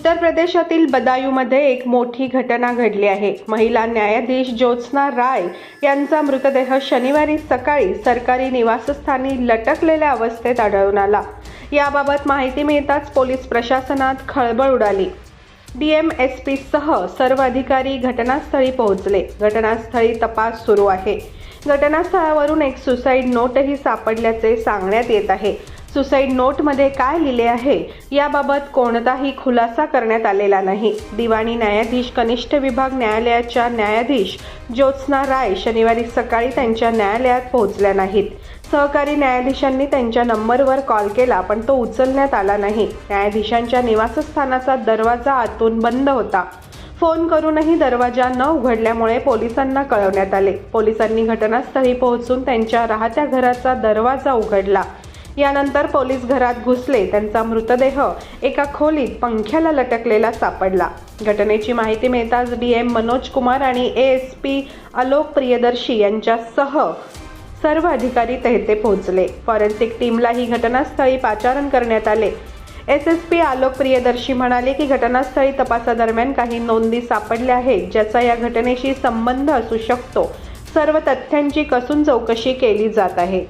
उत्तर प्रदेशातील बदायूमध्ये एक मोठी घटना घडली आहे. महिला न्यायाधीश ज्योत्स्ना राय यांचा मृतदेह शनिवारी सकाळी सरकारी निवासस्थानी लटकलेल्या अवस्थेत आढळून आला. याबाबत माहिती मिळताच पोलीस प्रशासनात खळबळ उडाली. डीएमएसपी सह सर्व अधिकारी घटनास्थळी पोहोचले. घटनास्थळी तपास सुरू आहे. घटनास्थळावरून एक सुसाईड नोटही सापडल्याचे सांगण्यात येत आहे. सुसाईड नोटमध्ये काय लिहिले आहे याबाबत कोणताही खुलासा करण्यात आलेला नाही. दिवाणी न्यायाधीश कनिष्ठ विभाग न्यायालयाच्या न्यायाधीश ज्योत्स्ना राय शनिवारी सकाळी त्यांच्या न्यायालयात पोहोचल्या नाहीत. सहकारी न्यायाधीशांनी त्यांच्या नंबरवर कॉल केला पण तो उचलण्यात आला नाही. न्यायाधीशांच्या निवासस्थानाचा दरवाजा आतून बंद होता. फोन करूनही दरवाजा न उघडल्यामुळे पोलिसांना कळवण्यात आले. पोलिसांनी घटनास्थळी पोहोचून त्यांच्या राहत्या घराचा दरवाजा उघडला. यानंतर पोलीस घरात घुसले. त्यांचा मृतदेह एका खोलीत पंख्याला लटकलेला सापडला. घटनेची माहिती मिळताच डीएम मनोज कुमार आणि A S P Alok Priyadarshi यांच्यासह सर्व अधिकारी तेथे पोहोचले. फॉरेन्सिक टीमलाही घटनास्थळी पाचारण करण्यात आले. S S P Alok Priyadarshi म्हणाले की घटनास्थळी तपासादरम्यान काही नोंदी सापडल्या आहेत ज्याचा या घटनेशी संबंध असू शकतो. सर्व तथ्यांची कसून चौकशी केली जात आहे.